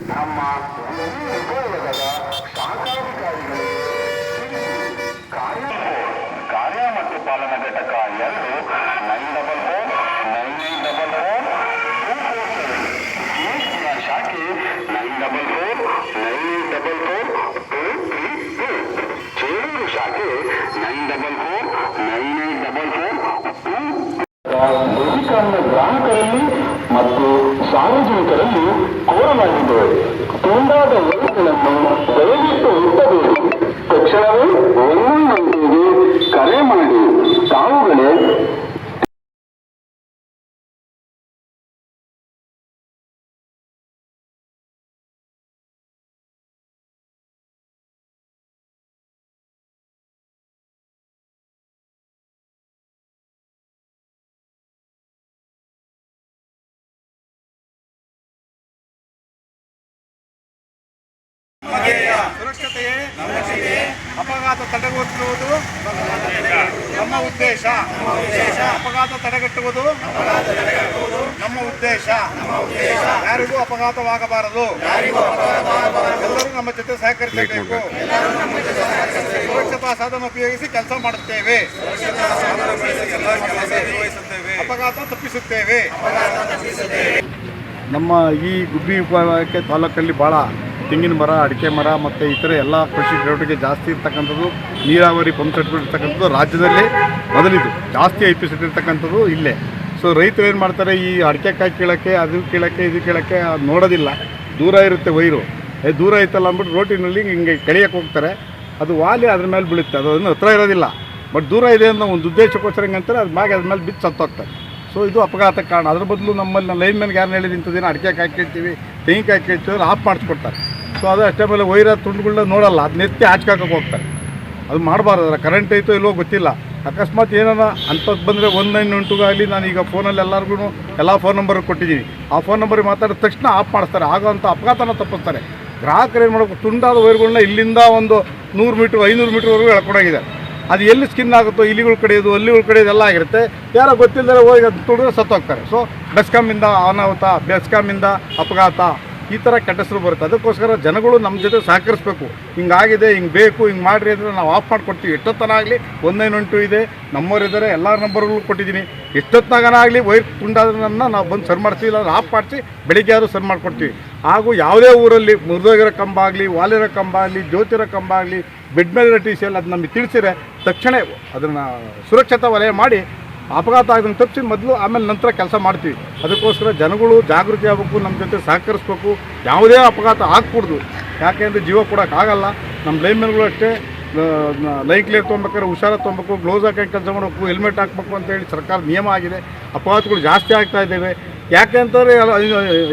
ಗ್ರಾಹಕರಲ್ಲಿ ಮತ್ತು ಸಾರ್ವಜನಿಕರಲ್ಲಿ ಕೋರಲಾಗಿದೆ ತುಂಡಾದ ವಸ್ತುಗಳನ್ನು ದಯವಿಟ್ಟು ಹುಟ್ಟಬೇಕು ತಕ್ಷಣವೇ ಒಂದೊಂದು ಕರೆ ಮಾಡಿ ತಾವುಗಳೇ ಉದ್ದೇಶ. ಅಪಘಾತ ತಡೆಗಟ್ಟುವುದು ನಮ್ಮ ಉದ್ದೇಶ. ಯಾರಿಗೂ ಅಪಘಾತವಾಗಬಾರದು. ಎಲ್ಲರೂ ನಮ್ಮ ಜೊತೆ ಸಹಕರಿಸಬೇಕು. ಸುರಕ್ಷತಾ ಸಾಧನ ಉಪಯೋಗಿಸಿ ಕೆಲಸ ಮಾಡುತ್ತೇವೆ. ಅಪಘಾತ ತಪ್ಪಿಸುತ್ತೇವೆ. ನಮ್ಮ ಈ ಗುಬ್ಬಿ ವಿಭಾಗಕ್ಕೆ ತಾಲೂಕಲ್ಲಿ ಭಾಳ ತೆಂಗಿನ ಮರ, ಅಡಿಕೆ ಮರ ಮತ್ತು ಇತರ ಎಲ್ಲ ಕೃಷಿ ಚಟುವಟಿಕೆ ಜಾಸ್ತಿ ಇರ್ತಕ್ಕಂಥದ್ದು, ನೀರಾವರಿ ಪಂಪ್ ಸೆಟ್ ಇರ್ತಕ್ಕಂಥದ್ದು ರಾಜ್ಯದಲ್ಲಿ ಮೊದಲಿದು ಜಾಸ್ತಿ ಐ ಪಿ ಇರ್ತಕ್ಕಂಥದ್ದು ಇಲ್ಲೇ. ಸೊ ರೈತರು ಏನು ಮಾಡ್ತಾರೆ, ಈ ಅಡಿಕೆ ಕಾಯಿ ಕೀಳೋಕ್ಕೆ, ಅದು ಕೀಳೋಕ್ಕೆ, ಇದು ಕೀಳೋಕ್ಕೆ ಅದು ನೋಡೋದಿಲ್ಲ. ದೂರ ಇರುತ್ತೆ ವೈರು. ದೂರ ಐತಲ್ಲ ಅಂದ್ಬಿಟ್ಟು ರೋಟಿನಲ್ಲಿ ಹಿಂಗೆ ಕೆಳೆಯಕ್ಕೆ ಹೋಗ್ತಾರೆ. ಅದು ವಾಲಿ ಅದ್ರ ಮೇಲೆ ಬೀಳುತ್ತೆ. ಅದು ಅದನ್ನು ಹತ್ರ ಇರೋದಿಲ್ಲ. ಬಟ್ ದೂರ ಇದೆ ಅನ್ನೋ ಒಂದು ಉದ್ದೇಶಕ್ಕೋಸ್ಕರ ಹೆಂಗಂತಾರೆ ಅದು ಮ್ಯಾಗೆ ಅದ್ರ ಮೇಲೆ ಬಿದ್ದು ಸತ್ತೋಗ್ತಾರೆ. ಸೊ ಇದು ಅಪಘಾತಕ್ಕೆ ಕಾರಣ. ಅದ್ರ ಬದಲು ನಮ್ಮಲ್ಲಿ ಲೈನ್ ಮ್ಯಾನ್ಗೆ ಯಾರು ಹೇಳಿದ ಏನು ಅಡಿಕೆ ಕಾಯಿ ಕೇಳ್ತೀವಿ ತೆಂಗಿನಕಾಯಿ ಕೇಳ್ತೀವಿ ಆಫ್ ಮಾಡಿಸ್ಕೊಡ್ತಾರೆ. ಸೊ ಅದು ಅಷ್ಟೇ ಮೇಲೆ ವೈರ ತುಂಡುಗಳನ್ನ ನೋಡಲ್ಲ ಅದು ನೆತ್ತಿ ಹಾಚ್ಕಾಕಕ್ಕೆ ಹೋಗ್ತಾರೆ. ಅದು ಮಾಡಬಾರ್ದು, ಅದರ ಕರೆಂಟ್ ಐತೋ ಇಲ್ಲೋ ಗೊತ್ತಿಲ್ಲ. ಅಕಸ್ಮಾತ್ ಏನಾರ ಅಂಥದ್ದು ಬಂದರೆ ಒನ್ ನೈನ್ ಆಗಲಿ ನಾನು ಈಗ ಫೋನಲ್ಲಿ ಎಲ್ಲರಿಗೂ ಎಲ್ಲ ಫೋನ್ ನಂಬರ್ ಕೊಟ್ಟಿದ್ದೀನಿ. ಆ ಫೋನ್ ನಂಬರಿಗೆ ಮಾತಾಡಿದ ತಕ್ಷಣ ಆಫ್ ಮಾಡಿಸ್ತಾರೆ. ಆಗೋಂಥ ಅಪಘಾತನ ತಪ್ಪಿಸ್ತಾರೆ. ಗ್ರಾಹಕರು ಏನು ಮಾಡಬೇಕು? ತುಂಡಾದ ವೈರ್ಗಳನ್ನ ಇಲ್ಲಿಂದ ಒಂದು ನೂರು ಮೀಟ್ರ್, ಐನೂರು ಮೀಟ್ರ್ವರೆಗೂ ಎಳ್ಕೊಂಡೋಗಿದ್ದಾರೆ. ಅದು ಎಲ್ಲಿ ಸ್ಕಿನ್ ಆಗುತ್ತೋ, ಇಲಿಗಳು ಕಡಿಯೋದು ಅಲ್ಲಿಗಳು ಕಡಿಯೋದು ಎಲ್ಲ ಆಗಿರುತ್ತೆ. ಯಾರೋ ಗೊತ್ತಿಲ್ಲದೆ ಹೋಗಿ ಅದು ತುಡಿದ್ರೆ ಸತ್ತೋಗ್ತಾರೆ. ಸೊ ಬೆಸ್ಕಾಮಿಂದ ಅನಾಹುತ, ಬೆಸ್ಕಾಮಿಂದ ಅಪಘಾತ ಈ ಥರ ಕೆಟ್ಟ ಹೆಸರು ಬರುತ್ತೆ. ಅದಕ್ಕೋಸ್ಕರ ಜನಗಳು ನಮ್ಮ ಜೊತೆ ಸಹಕರಿಸಬೇಕು. ಹಿಂಗಾಗಿದೆ, ಹಿಂಗೆ ಬೇಕು, ಹಿಂಗೆ ಮಾಡಿರಿ ಅಂದರೆ ನಾವು ಆಫ್ ಮಾಡಿಕೊಡ್ತೀವಿ. ಎಷ್ಟೊತ್ತನ ಆಗಲಿ ಒಂದೈನು ಎಂಟು ಇದೆ. ನಮ್ಮವರಿದ್ದಾರೆ ಎಲ್ಲ ನಂಬರ್ಗಳು ಕೊಟ್ಟಿದ್ದೀನಿ. ಎಷ್ಟೊತ್ತನಾಗನ ಆಗಲಿ ವೈರ್ ತುಂಡಾದ್ರನ್ನ ನಾವು ಬಂದು ಸರ್ ಮಾಡ್ತೀವಿ ಇಲ್ಲ ಆಫ್ ಮಾಡಿಸಿ ಬೆಳಿಗ್ಗೆ ಆದರೂ ಸರ್ ಮಾಡಿಕೊಡ್ತೀವಿ. ಹಾಗೂ ಯಾವುದೇ ಊರಲ್ಲಿ ಮುರಿದೋಗಿರೋ ಕಂಬ ಆಗಲಿ, ವಾಲಿರೋ ಕಂಬ ಆಗಲಿ, ಜ್ಯೋತಿರೋ ಕಂಬ ಆಗಲಿ ಬೆಡ್ ಮೇಲಿರೋ ಟಿ ಸಿ ಅದು ನಮಗೆ ತಿಳಿಸಿದ್ರೆ ತಕ್ಷಣ ಅದನ್ನು ಸುರಕ್ಷತಾ ವಲಯ ಮಾಡಿ ಅಪಘಾತ ಆಗದಂಗೆ ತಪ್ಪಿಸಿ ಮೊದಲು ಆಮೇಲೆ ನಂತರ ಕೆಲಸ ಮಾಡ್ತೀವಿ. ಅದಕ್ಕೋಸ್ಕರ ಜನಗಳು ಜಾಗೃತಿ ಆಗಬೇಕು, ನಮ್ಮ ಜೊತೆ ಸಹಕರಿಸ್ಬೇಕು. ಯಾವುದೇ ಅಪಘಾತ ಆಗಕೂಡ್ದು ಯಾಕೆಂದರೆ ಜೀವ ಕೊಡೋಕ್ಕಾಗಲ್ಲ ನಮ್ಮ ಲೈನ್ಮೆನ್ಗಳು ಅಷ್ಟೇ. ಲೈನ್ ಲೇಟ್ ತೊಗೊಬೇಕಾದ್ರೆ ಹುಷಾರ ತೊಗೊಬೇಕು ಗ್ಲೋಸ್ ಹಾಕಿ ಕೆಲಸ ಮಾಡಬೇಕು ಹೆಲ್ಮೆಟ್ ಹಾಕಬೇಕು ಅಂತೇಳಿ ಸರ್ಕಾರ ನಿಯಮ ಆಗಿದೆ. ಅಪಘಾತಗಳು ಜಾಸ್ತಿ ಆಗ್ತಾ ಇದ್ದೇವೆ. ಯಾಕೆ ಅಂತಂದರೆ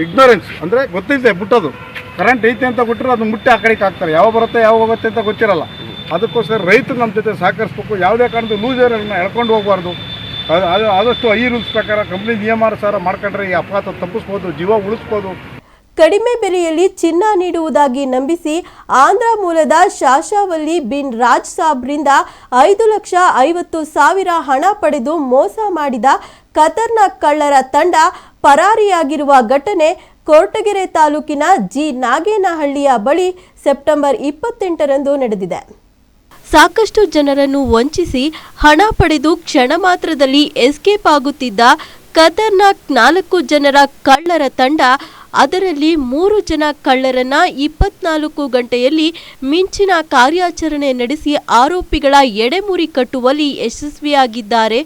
ಇಗ್ನೋರೆನ್ಸ್ ಅಂದರೆ ಗೊತ್ತೈತೆ ಬಿಟ್ಟೋದು ಕರೆಂಟ್ ಐತೆ ಅಂತ ಬಿಟ್ಟರೆ ಅದು ಮುಟ್ಟಿ ಆ ಕಡೆಗೆ ಹಾಕ್ತಾರೆ. ಯಾವಾಗ ಬರುತ್ತೆ ಯಾವಾಗ ಹೋಗುತ್ತೆ ಅಂತ ಗೊತ್ತಿರಲ್ಲ. ಅದಕ್ಕೋಸ್ಕರ ರೈತರು ನಮ್ಮ ಜೊತೆ ಸಹಕರಿಸ್ಬೇಕು. ಯಾವುದೇ ಕಾರಣದ ಲೂಸರನ್ನ ಎಳ್ಕೊಂಡು ಹೋಗಬಾರ್ದು. ಅದು ಆದಷ್ಟು ಐ ರೂಲ್ಸ್ ಪ್ರಕಾರ ಕಂಪ್ನಿ ನಿಯಮಾನುಸಾರ ಮಾಡ್ಕೊಂಡ್ರೆ ಈ ಅಪಘಾತ ತಪ್ಪಿಸ್ಬೋದು, ಜೀವ ಉಳಿಸ್ಬೋದು. ಕಡಿಮೆ ಬೆಲೆಯಲ್ಲಿ ಚಿನ್ನ ನೀಡುವುದಾಗಿ ನಂಬಿಸಿ ಆಂಧ್ರ ಮೂಲದ ಶಾಶಾವಲ್ಲಿ ಬಿನ್ ರಾಜ್ ಸಾಬ್ರಿಂದ ಐದು ಲಕ್ಷ ಐವತ್ತು ಸಾವಿರ ಹಣ ಪಡೆದು ಮೋಸ ಮಾಡಿದ ಕತರ್ನ ಕಳ್ಳರ ತಂಡ ಪರಾರಿಯಾಗಿರುವ ಘಟನೆ ಕೊರಟಗೆರೆ ತಾಲೂಕಿನ ಜಿ ನಾಗೇನಹಳ್ಳಿಯ ಬಳಿ ಸೆಪ್ಟೆಂಬರ್ ಇಪ್ಪತ್ತೆಂಟರಂದು ನಡೆದಿದೆ. ಸಾಕಷ್ಟು ಜನರನ್ನು ವಂಚಿಸಿ ಹಣ ಪಡೆದು ಕ್ಷಣ ಮಾತ್ರದಲ್ಲಿ ಎಸ್ಕೇಪ್ ಆಗುತ್ತಿದ್ದ ಖತರ್ನಾಕ್ ನಾಲ್ಕು ಜನರ ಕಳ್ಳರ ತಂಡ, ಅದರಲ್ಲಿ ಮೂರು ಜನ ಕಳ್ಳರನ್ನ ಇಪ್ಪತ್ನಾಲ್ಕು ಗಂಟೆಯಲ್ಲಿ ಮಿಂಚಿನ ಕಾರ್ಯಾಚರಣೆ ನಡೆಸಿ ಆರೋಪಿಗಳ ಎಡೆಮುರಿ ಕಟ್ಟುವಲ್ಲಿ ಯಶಸ್ವಿಯಾಗಿದ್ದಾರೆ.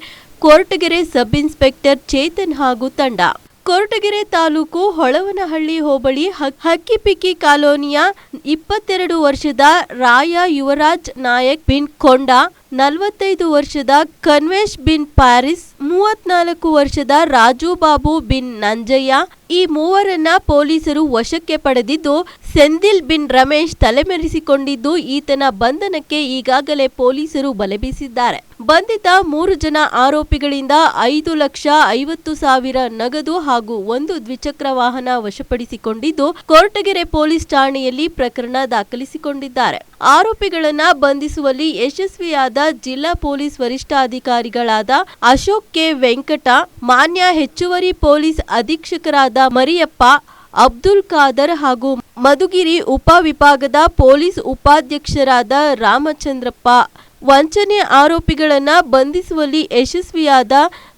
ಕೊರಟಗೆರೆ ಸಬ್ ಇನ್ಸ್ಪೆಕ್ಟರ್ ಚೇತನ್ ಹಾಗೂ ತಂಡ. ಕೊರಟಗೆರೆ ತಾಲೂಕು ಹೊಳವನಹಳ್ಳಿ ಹೋಬಳಿ ಹಕ್- ಹಕ್ಕಿಪಿಕ್ಕಿ ಕಾಲೋನಿಯ ಇಪ್ಪತ್ತೆರಡು ವರ್ಷದ ರಾಯ ಯುವರಾಜ್ ನಾಯಕ್ ಬಿನ್ ಕೊಂಡ, ನಲವತ್ತೈದು ವರ್ಷದ ಕನ್ವೇಶ್ ಬಿನ್ ಪ್ಯಾರಿಸ್ ಮೂವತ್ನಾಲ್ಕು ವರ್ಷದ ರಾಜು ಬಾಬು ಬಿನ್ ನಂಜಯ್ಯ ಈ ಮೂವರನ್ನ ಪೊಲೀಸರು ವಶಕ್ಕೆ ಪಡೆದಿದ್ದು ಸೆಂದಿಲ್ ಬಿನ್ ರಮೇಶ್ ತಲೆಮರೆಸಿಕೊಂಡಿದ್ದು ಈತನ ಬಂಧನಕ್ಕೆ ಈಗಾಗಲೇ ಪೊಲೀಸರು ಬಲೆ ಬೀಸಿದ್ದಾರೆ ಬಂಧಿತ ಮೂರು ಜನ ಆರೋಪಿಗಳಿಂದ ಐದು ಲಕ್ಷ ಐವತ್ತು ಸಾವಿರ ನಗದು ಹಾಗೂ ಒಂದು ದ್ವಿಚಕ್ರ ವಾಹನ ವಶಪಡಿಸಿಕೊಂಡಿದ್ದು ಕೊರಟಗೆರೆ ಪೊಲೀಸ್ ಠಾಣೆಯಲ್ಲಿ ಪ್ರಕರಣ ದಾಖಲಿಸಿಕೊಂಡಿದ್ದಾರೆ. ಆರೋಪಿಗಳನ್ನ ಬಂಧಿಸುವಲ್ಲಿ ಯಶಸ್ವಿಯಾದ ಜಿಲ್ಲಾ ಪೊಲೀಸ್ ವರಿಷ್ಠಾಧಿಕಾರಿಗಳಾದ ಅಶೋಕ್ ಕೆ ವೆಂಕಟ, ಮಾನ್ಯ ಹೆಚ್ಚುವರಿ ಪೊಲೀಸ್ ಅಧೀಕ್ಷಕರಾದ ಮರಿಯಪ್ಪ ಅಬ್ದುಲ್ ಖಾದರ್ ಹಾಗೂ ಮಧುಗಿರಿ ಉಪವಿಭಾಗದ ಪೊಲೀಸ್ ಉಪಾಧ್ಯಕ್ಷರಾದ ರಾಮಚಂದ್ರಪ್ಪ ವಂಚನೆ ಆರೋಪಿಗಳನ್ನು ಬಂಧಿಸುವಲ್ಲಿ ಯಶಸ್ವಿಯಾದ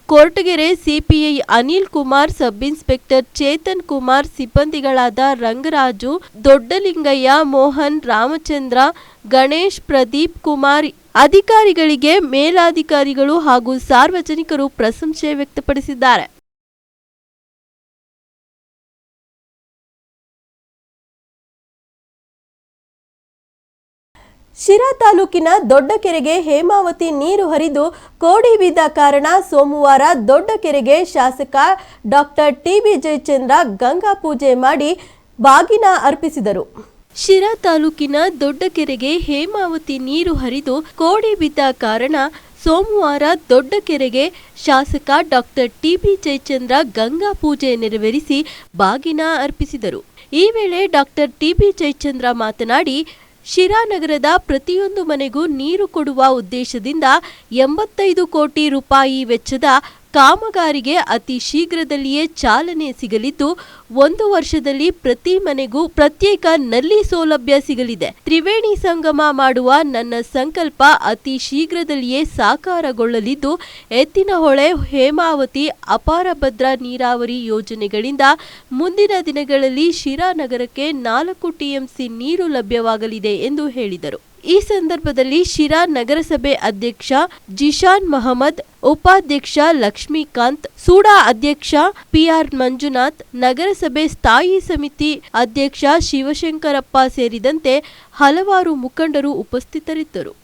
Koratagere CPI Anil Kumar, sub inspector Chetan Kumar, ಸಿಬ್ಬಂದಿಗಳಾದ Rangaraju, Doddalingaiah, Mohan, Ramachandra, Ganesh, Pradeep Kumar ಅಧಿಕಾರಿಗಳಿಗೆ ಮೇಲಾಧಿಕಾರಿಗಳು ಹಾಗೂ ಸಾರ್ವಜನಿಕರು ಪ್ರಶಂಸೆ ವ್ಯಕ್ತಪಡಿಸಿದ್ದಾರೆ. ಶಿರಾ ತಾಲೂಕಿನ ದೊಡ್ಡಕೆರೆಗೆ ಹೇಮಾವತಿ ನೀರು ಹರಿದು ಕೋಡಿ ಬಿದ್ದ ಕಾರಣ ಸೋಮವಾರ ದೊಡ್ಡಕೆರೆಗೆ ಶಾಸಕ ಡಾಕ್ಟರ್ ಟಿಬಿ ಜಯಚಂದ್ರ ಗಂಗಾ ಪೂಜೆ ಮಾಡಿ ಬಾಗಿನ ಅರ್ಪಿಸಿದರು. ಶಿರಾ ತಾಲೂಕಿನ ದೊಡ್ಡಕೆರೆಗೆ ಹೇಮಾವತಿ ನೀರು ಹರಿದು ಕೋಡಿ ಬಿದ್ದ ಕಾರಣ ಸೋಮವಾರ ದೊಡ್ಡಕೆರೆಗೆ ಶಾಸಕ ಡಾಕ್ಟರ್ ಟಿಬಿ ಜಯಚಂದ್ರ ಗಂಗಾ ಪೂಜೆ ನೆರವೇರಿಸಿ ಬಾಗಿನ ಅರ್ಪಿಸಿದರು. ಈ ವೇಳೆ ಡಾಕ್ಟರ್ ಟಿಬಿ ಜಯಚಂದ್ರ ಮಾತನಾಡಿ ಶಿರಾ ನಗರದ ಪ್ರತಿಯೊಂದು ಮನೆಗೂ ನೀರು ಕೊಡುವ ಉದ್ದೇಶದಿಂದ ಎಂಬತ್ತೈದು ಕೋಟಿ ರೂಪಾಯಿ ವೆಚ್ಚದ ಕಾಮಗಾರಿಗೆ ಅತಿ ಶೀಘ್ರದಲ್ಲಿಯೇ ಚಾಲನೆ ಸಿಗಲಿದ್ದು, ಒಂದು ವರ್ಷದಲ್ಲಿ ಪ್ರತಿ ಮನೆಗೂ ಪ್ರತ್ಯೇಕ ನಲ್ಲಿ ಸೌಲಭ್ಯ ಸಿಗಲಿದೆ. ತ್ರಿವೇಣಿ ಸಂಗಮ ಮಾಡುವ ನನ್ನ ಸಂಕಲ್ಪ ಅತಿ ಶೀಘ್ರದಲ್ಲಿಯೇ ಸಾಕಾರಗೊಳ್ಳಲಿದ್ದು ಎತ್ತಿನಹೊಳೆ ಹೇಮಾವತಿ ಅಪಾರ ಭದ್ರಾ ನೀರಾವರಿ ಯೋಜನೆಗಳಿಂದ ಮುಂದಿನ ದಿನಗಳಲ್ಲಿ ಶಿರಾ ನಗರಕ್ಕೆ ನಾಲ್ಕು ಟಿಎಂಸಿ ನೀರು ಲಭ್ಯವಾಗಲಿದೆ ಎಂದು ಹೇಳಿದರು. ಈ ಸಂದರ್ಭದಲ್ಲಿ ಶಿರಾ ನಗರಸಭೆ ಅಧ್ಯಕ್ಷ ಜಿಶಾನ್ ಮಹಮ್ಮದ್, ಉಪಾಧ್ಯಕ್ಷ ಲಕ್ಷ್ಮೀಕಾಂತ್, ಸೂಡಾ ಅಧ್ಯಕ್ಷ ಪಿಆರ್ ಮಂಜುನಾಥ್, ನಗರಸಭೆ ಸ್ಥಾಯಿ ಸಮಿತಿ ಅಧ್ಯಕ್ಷ ಶಿವಶಂಕರಪ್ಪ ಸೇರಿದಂತೆ ಹಲವಾರು ಮುಖಂಡರು ಉಪಸ್ಥಿತರಿದ್ದರು.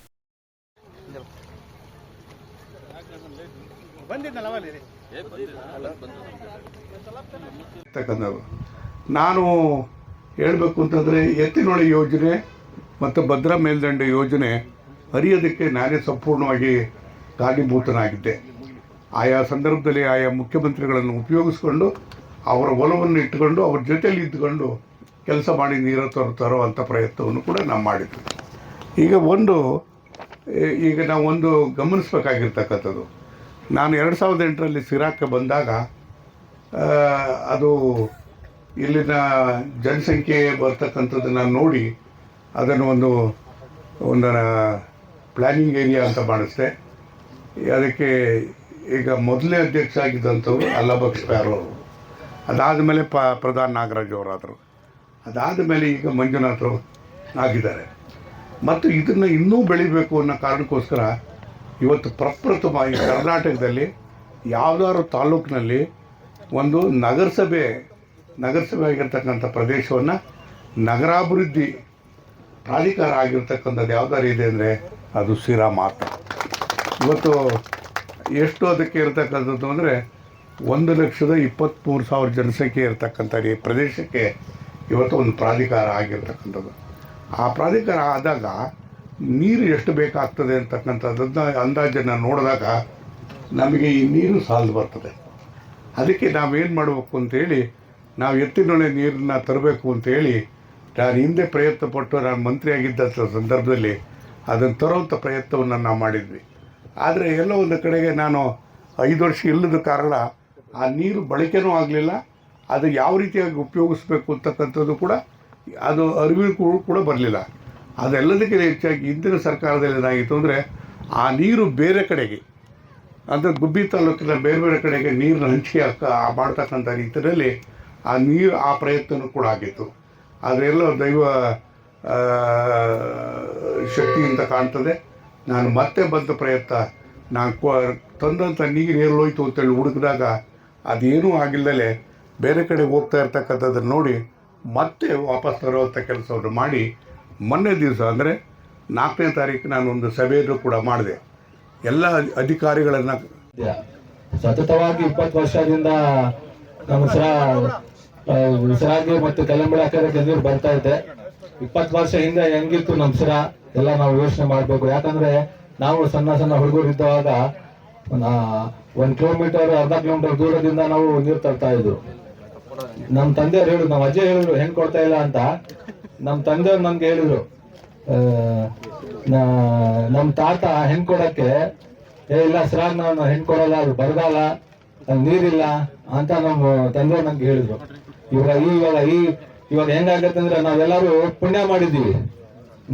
ನಾನು ಹೇಳಬೇಕು ಅಂತಂದರೆ ಎತ್ತಿನೊಳೆ ಯೋಜನೆ ಮತ್ತು ಭದ್ರಾ ಮೇಲ್ದಂಡೆ ಯೋಜನೆ ಅರಿಯೋದಕ್ಕೆ ನಾನೇ ಸಂಪೂರ್ಣವಾಗಿ ಕಾರ್ಯಭೂತನಾಗಿದ್ದೆ ಆಯಾ ಸಂದರ್ಭದಲ್ಲಿ ಆಯಾ ಮುಖ್ಯಮಂತ್ರಿಗಳನ್ನು ಉಪಯೋಗಿಸ್ಕೊಂಡು, ಅವರ ಒಲವನ್ನು ಇಟ್ಟುಕೊಂಡು, ಅವ್ರ ಜೊತೆಯಲ್ಲಿ ಇದ್ದುಕೊಂಡು ಕೆಲಸ ಮಾಡಿ ನೀರು ತರೋ ಅಂಥ ಪ್ರಯತ್ನವನ್ನು ಕೂಡ ನಾವು ಮಾಡಿದ್ವಿ ಈಗ ಒಂದು, ಈಗ ನಾವು ಒಂದು ಗಮನಿಸ್ಬೇಕಾಗಿರ್ತಕ್ಕಂಥದ್ದು. ನಾನು ಎರಡು ಸಾವಿರದ ಎಂಟರಲ್ಲಿ ಸಿರಾಕ್ಕೆ ಬಂದಾಗ ಅದು ಇಲ್ಲಿನ ಜನಸಂಖ್ಯೆ ಬರ್ತಕ್ಕಂಥದ್ದನ್ನು ನೋಡಿ ಅದನ್ನು ಒಂದು ಒಂದು ಪ್ಲ್ಯಾನಿಂಗ್ ಏರಿಯಾ ಅಂತ ಮಾಡಿಸ್ದೆ. ಅದಕ್ಕೆ ಈಗ ಮೊದಲೇ ಅಧ್ಯಕ್ಷ ಆಗಿದ್ದಂಥವ್ರು ಅಲ್ಲಭಕ್ಷ ಅವರು. ಅದಾದ ಮೇಲೆ ಪ, ಪ್ರಧಾನ್ ನಾಗರಾಜ್ ಅವರಾದರು. ಅದಾದ ಮೇಲೆ ಈಗ ಮಂಜುನಾಥರು ಆಗಿದ್ದಾರೆ. ಮತ್ತು ಇದನ್ನು ಇನ್ನೂ ಬೆಳಿಬೇಕು ಅನ್ನೋ ಕಾರಣಕ್ಕೋಸ್ಕರ ಇವತ್ತು ಪ್ರಪ್ರಥಮ ಈ ಕರ್ನಾಟಕದಲ್ಲಿ ಯಾವುದಾದ್ರು ತಾಲೂಕಿನಲ್ಲಿ ಒಂದು ನಗರಸಭೆ ನಗರಸಭೆ ಆಗಿರ್ತಕ್ಕಂಥ ಪ್ರದೇಶವನ್ನು ನಗರಾಭಿವೃದ್ಧಿ ಪ್ರಾಧಿಕಾರ ಆಗಿರ್ತಕ್ಕಂಥದ್ದು ಯಾವ್ದಾರು ಇದೆ ಅಂದರೆ ಅದು ಸಿರಾ ಮಾತ್ರ ಇವತ್ತು ಎಷ್ಟು ಅದಕ್ಕೆ ಇರತಕ್ಕಂಥದ್ದು ಅಂದರೆ ಒಂದು ಲಕ್ಷದ ಇಪ್ಪತ್ತ್ಮೂರು ಸಾವಿರ ಜನಸಂಖ್ಯೆ ಇರತಕ್ಕಂಥ ಈ ಪ್ರದೇಶಕ್ಕೆ ಇವತ್ತು ಒಂದು ಪ್ರಾಧಿಕಾರ ಆಗಿರ್ತಕ್ಕಂಥದ್ದು. ಆ ಪ್ರಾಧಿಕಾರ ಆದಾಗ ನೀರು ಎಷ್ಟು ಬೇಕಾಗ್ತದೆ ಅಂತಕ್ಕಂಥದ್ದನ್ನ ಅಂದಾಜನ್ನು ನೋಡಿದಾಗ ನಮಗೆ ಈ ನೀರು ಸಾಲದು ಬರ್ತದೆ. ಅದಕ್ಕೆ ನಾವೇನು ಮಾಡಬೇಕು ಅಂತೇಳಿ, ನಾವು ಎತ್ತಿನೊಳೆ ನೀರನ್ನ ತರಬೇಕು ಅಂತೇಳಿ ನಾನು ಹಿಂದೆ ಪ್ರಯತ್ನ ಪಟ್ಟು ನಾನು ಮಂತ್ರಿಯಾಗಿದ್ದ ಸಂದರ್ಭದಲ್ಲಿ ಅದನ್ನು ತರುವಂಥ ಪ್ರಯತ್ನವನ್ನು ನಾವು ಮಾಡಿದ್ವಿ. ಆದರೆ ಎಲ್ಲೋ ಒಂದು ಕಡೆಗೆ ನಾನು ಐದು ವರ್ಷ ಇಲ್ಲದ ಕಾರಣ ಆ ನೀರು ಬಳಕೆನೂ ಆಗಲಿಲ್ಲ, ಅದು ಯಾವ ರೀತಿಯಾಗಿ ಉಪಯೋಗಿಸ್ಬೇಕು ಅಂತಕ್ಕಂಥದ್ದು ಕೂಡ ಅದು ಅರಿವಿನ ಕೂಡ ಬರಲಿಲ್ಲ. ಅದೆಲ್ಲದಕ್ಕಿಂತ ಹೆಚ್ಚಾಗಿ ಹಿಂದಿನ ಸರ್ಕಾರದಲ್ಲಿ ಏನಾಗಿತ್ತು ಅಂದರೆ ಆ ನೀರು ಬೇರೆ ಕಡೆಗೆ, ಅಂದರೆ ಗುಬ್ಬಿ ತಾಲೂಕಿನ ಬೇರೆ ಬೇರೆ ಕಡೆಗೆ ನೀರನ್ನ ಹಂಚಿ ಮಾಡ್ತಕ್ಕಂಥ ರೀತಿಯಲ್ಲಿ ಆ ನೀರು ಆ ಪ್ರಯತ್ನವೂ ಕೂಡ ಆಗಿತ್ತು. ಅದೆಲ್ಲ ದೈವ ಶಕ್ತಿಯಿಂದ ಕಾಣ್ತದೆ. ನಾನು ಮತ್ತೆ ಬಂದ ಪ್ರಯತ್ನ, ನಾನು ಕೊ ತಂದಂಥ ನೀರು ಎಲ್ಲೋಯ್ತು ಅಂತೇಳಿ ಹುಡುಕಿದಾಗ ಅದೇನೂ ಆಗಿಲ್ಲದೆ ಬೇರೆ ಕಡೆ ಹೋಗ್ತಾ ಇರ್ತಕ್ಕಂಥದ್ದನ್ನು ನೋಡಿ ಮತ್ತೆ ವಾಪಸ್ ತರುವಂಥ ಕೆಲಸವನ್ನು ಮಾಡಿ ಮೊನ್ನೆ ದಿವಸ, ಅಂದರೆ ನಾಲ್ಕನೇ ತಾರೀಕು ನಾನು ಒಂದು ಸಭೆಯನ್ನು ಕೂಡ ಮಾಡಿದೆ. ಎಲ್ಲ ಅಧಿಕಾರಿಗಳನ್ನು ಸತತವಾಗಿ ಇಪ್ಪತ್ತು ವರ್ಷದಿಂದ ನಮ್ಮ ಸರಾಗಿ ಮತ್ತು ಕಲ್ಲಂಬಳಿ ಹಾಕಿದ್ರೆ ಬರ್ತಾ ಇದೆ. ಇಪ್ಪತ್ತು ವರ್ಷ ಹಿಂದೆ ಹೆಂಗಿತ್ತು ನಮ್ಮ ಸರ ಎಲ್ಲ ನಾವು ಯೋಚನೆ ಮಾಡಬೇಕು. ಯಾಕಂದ್ರೆ ನಾವು ಸಣ್ಣ ಸಣ್ಣ ಹುಡುಗರು ಇದ್ದಾಗ ಒಂದು ಕಿಲೋಮೀಟರ್ ಅರ್ಧ ಕಿಲೋಮೀಟರ್ ದೂರದಿಂದ ನಾವು ನೀರು ತರ್ತಾ ಇದ್ರು. ನಮ್ ತಂದೆಯವ್ರು ಹೇಳಿದ್ರು ನಮ್ಮ ಅಜ್ಜಿ ಹೇಳಿದ್ರು ಹೆಂಗ್ ಕೊಡ್ತಾ ಇಲ್ಲ ಅಂತ. ನಮ್ ತಂದೆಯವ್ರು ನಮ್ಗೆ ಹೇಳಿದ್ರು ಆ, ನಾ- ನಮ್ ತಾತ ಹೆಣ್ ಕೊಡಕ್ಕೆ? ಏ ಇಲ್ಲ ಸರಾಗ್ ನಾನು ಹೆಣ್ ಕೊಡಲ್ಲ ಅದು ಬರಗಾಲ ನೀರಿಲ್ಲ ಅಂತ ನಮ್ಮ ತಂದೆಯವ್ರು ನಮ್ಗೆ ಹೇಳಿದ್ರು. ಇವಾಗ ಇವಾಗ ಈ ಇವಾಗ ಹೆಂಗಾಗತ್ತೆ ಅಂದ್ರೆ ನಾವೆಲ್ಲರೂ ಪುಣ್ಯ ಮಾಡಿದ್ದೀವಿ.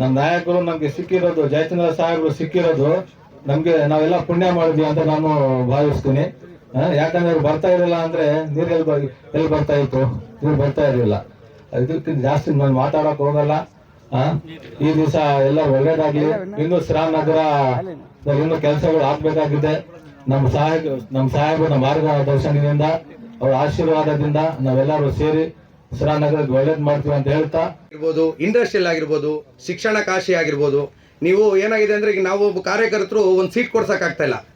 ನಮ್ ನಾಯಕರು ನಮ್ಗೆ ಸಿಕ್ಕಿರೋದು, ಜಯಚಂದ್ರ ಸಾಹೇಬರು ಸಿಕ್ಕಿರೋದು, ನಮ್ಗೆ ನಾವೆಲ್ಲ ಪುಣ್ಯ ಮಾಡಿದ್ವಿ ಅಂತ ನಾನು ಭಾವಿಸ್ತೀನಿ. ಯಾಕಂದ್ರೆ ಬರ್ತಾ ಇರಲಿಲ್ಲ ಅಂದ್ರೆ ನೀರ್ ಎಲ್ಲಿ ಎಲ್ಲಿ ಬರ್ತಾ ಇತ್ತು? ನೀರು ಬರ್ತಾ ಇರಲಿಲ್ಲ. ಇದಕ್ಕೆ ಜಾಸ್ತಿ ನಾನು ಮಾತಾಡಕ್ ಹೋಗಲ್ಲ. ಈ ದಿವಸ ಎಲ್ಲ ಒಳ್ಳೇದಾಗ್ಲಿ. ಇನ್ನು ಶ್ರಾನಗರ ಇನ್ನು ಕೆಲಸಗಳು ಆಗ್ಬೇಕಾಗಿದೆ. ನಮ್ಮ ಸಹಾಯ ನಮ್ಮ ಸಾಹೇಬ ನಮ್ಮ ಮಾರ್ಗದರ್ಶನದಿಂದ ಅವ್ರ ಆಶೀರ್ವಾದದಿಂದ ನಾವೆಲ್ಲರೂ ಸೇರಿ ಸುರಾ ನಗರಕ್ಕೆ ಒಳ್ಳೇದು ಮಾಡ್ತೀವಿ ಅಂತ ಹೇಳ್ತಾ. ಇರ್ಬೋದು ಇಂಡಸ್ಟ್ರಿಯಲ್ ಆಗಿರ್ಬೋದು, ಶಿಕ್ಷಣ ಕಾಶಿ ಆಗಿರ್ಬೋದು, ನೀವು ಏನಾಗಿದೆ ಅಂದ್ರೆ ಈಗ ನಾವು ಒಬ್ಬ ಕಾರ್ಯಕರ್ತರು ಒಂದು ಸೀಟ್ ಕೊಡ್ಸಕ್ಕಾಗ್ತಾ ಇಲ್ಲ.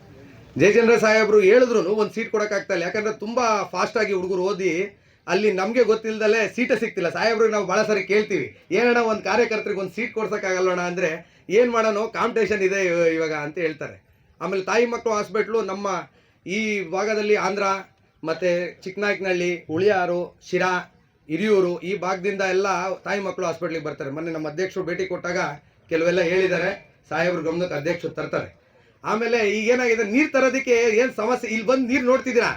ಜಯಚಂದ್ರ ಸಾಹೇಬ್ರು ಹೇಳಿದ್ರು ಒಂದು ಸೀಟ್ ಕೊಡೋಕ್ಕಾಗ್ತಾ ಇಲ್ಲ. ಯಾಕಂದ್ರೆ ತುಂಬಾ ಫಾಸ್ಟ್ ಆಗಿ ಹುಡುಗರು ಓದಿ ಅಲ್ಲಿ ನಮಗೆ ಗೊತ್ತಿಲ್ದಲೆ ಸೀಟ ಸಿಗ್ತಿಲ್ಲ. ಸಾಹೇಬ್ರಿಗೆ ನಾವು ಭಾಳ ಸಾರಿ ಕೇಳ್ತೀವಿ. ಏನಣ್ಣ ಒಂದು ಕಾರ್ಯಕರ್ತರಿಗೆ ಒಂದು ಸೀಟ್ ಕೊಡ್ಸಕ್ಕಾಗಲ್ಲಣ್ಣ ಅಂದ್ರೆ ಏನು ಮಾಡೋಣ ಕಾಂಪಿಟೇಷನ್ ಇದೆ ಇವ- ಇವಾಗ ಅಂತ ಹೇಳ್ತಾರೆ. ಆಮೇಲೆ ತಾಯಿ ಮಕ್ಕಳು ಹಾಸ್ಪಿಟ್ಲು ನಮ್ಮ ಈ ಭಾಗದಲ್ಲಿ ಆಂಧ್ರ ಮತ್ತೆ ಚಿಕ್ಕನಾಯಕನಹಳ್ಳಿ ಉಳಿಯಾರು ಶಿರಾ, ಹಿರಿಯೂರು ಈ ಭಾಗದಿಂದ ಎಲ್ಲ ತಾಯಿ ಮಕ್ಕಳು ಹಾಸ್ಪಿಟ್ಲಿಗೆ ಬರ್ತಾರೆ. ಮೊನ್ನೆ ನಮ್ಮ ಅಧ್ಯಕ್ಷರು ಭೇಟಿ ಕೊಟ್ಟಾಗ ಕೆಲವೆಲ್ಲ ಹೇಳಿದ್ದಾರೆ. ಸಾಹೇಬ್ರ ಗಮನಕ್ಕೆ ಅಧ್ಯಕ್ಷರು ತರ್ತಾರೆ. ಆಮೇಲೆ ಈಗ ಏನಾಗಿದೆ? ನೀರು ತರೋದಕ್ಕೆ ಏನು ಸಮಸ್ಯೆ? ಇಲ್ಲಿ ಬಂದು ನೀರು ನೋಡ್ತಿದ್ದೀರಾ?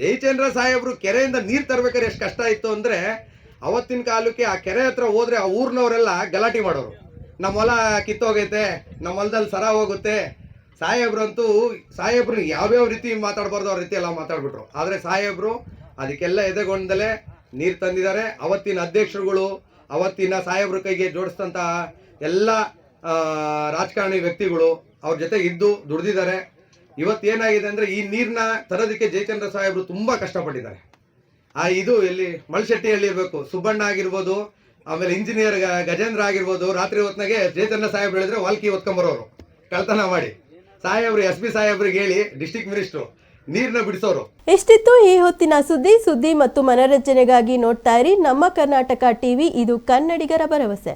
ಜಯಚಂದ್ರ ಸಾಹೇಬ್ರು ಕೆರೆಯಿಂದ ನೀರು ತರಬೇಕಾದ್ರೆ ಎಷ್ಟು ಕಷ್ಟ ಇತ್ತು ಅಂದ್ರೆ ಅವತ್ತಿನ ಕಾಲಕ್ಕೆ ಆ ಕೆರೆ ಹತ್ರ ಹೋದ್ರೆ ಆ ಊರಿನವರೆಲ್ಲ ಗಲಾಟೆ ಮಾಡೋರು. ನಮ್ಮ ಹೊಲ ಕಿತ್ತೋಗೈತೆ ನಮ್ಮ ಹೊಲದಲ್ಲಿ ಸರ ಹೋಗುತ್ತೆ ಸಾಹೇಬ್ರಂತೂ ಸಾಹೇಬ್ರು ಯಾವ್ಯಾವ ರೀತಿ ಮಾತಾಡಬಾರ್ದು ಅವ್ರ ರೀತಿ ಎಲ್ಲ ಮಾತಾಡ್ಬಿಟ್ರು. ಆದ್ರೆ ಸಾಹೇಬ್ರು ಅದಕ್ಕೆಲ್ಲ ಎದೆಗೊಂಡಲೇ ನೀರು ತಂದಿದ್ದಾರೆ. ಅವತ್ತಿನ ಅಧ್ಯಕ್ಷರುಗಳು, ಅವತ್ತಿನ ಸಾಹೇಬ್ರ ಕೈಗೆ ಜೋಡಿಸಿದಂತಹ ಎಲ್ಲ ರಾಜಕಾರಣಿ ವ್ಯಕ್ತಿಗಳು ಅವ್ರ ಜೊತೆ ಇದ್ದು ದುಡ್ದಿದ್ದಾರೆ. ಇವತ್ತು ಏನಾಗಿದೆ ಅಂದ್ರೆ ಈ ನೀರ್ನ ತರೋದಕ್ಕೆ ಜಯಚಂದ್ರ ಸಾಹೇಬ್ರು ತುಂಬಾ ಕಷ್ಟಪಟ್ಟಿದ್ದಾರೆ. ಆ, ಇದು ಎಲ್ಲಿ ಮಳಶೆಟ್ಟಿಯಲ್ಲಿ ಇರಬೇಕು. ಸುಬ್ಬಣ್ಣ ಆಗಿರ್ಬೋದು, ಆಮೇಲೆ ಇಂಜಿನಿಯರ್ ಗಜೇಂದ್ರ ಆಗಿರ್ಬೋದು, ರಾತ್ರಿ ಹೊತ್ನಾಗೆ ಜಯಚಂದ್ರ ಸಾಹೇಬ್ರು ಹೇಳಿದ್ರೆ ವಾಲ್ಕಿ ಹೊತ್ಕೊಂಬರೋರು ಕಳ್ತನ ಮಾಡಿ. ಸಾಹೇಬ್ರು, ಎಸ್ ಪಿ ಸಾಹೇಬ್ರಿಗೆ ಹೇಳಿ ಡಿಸ್ಟಿಕ್ ಮಿನಿಸ್ಟ್ರು ನೀರ್ನ ಬಿಡಿಸೋರು. ಇಷ್ಟಿತ್ತು ಈ ಹೊತ್ತಿನ ಸುದ್ದಿ? ಸುದ್ದಿ ಮತ್ತು ಮನರಂಜನೆಗಾಗಿ ನೋಡ್ತಾ ಇರಿ. ನಮ್ಮ ಕರ್ನಾಟಕ ಟಿವಿ, ಇದು ಕನ್ನಡಿಗರ ಭರವಸೆ.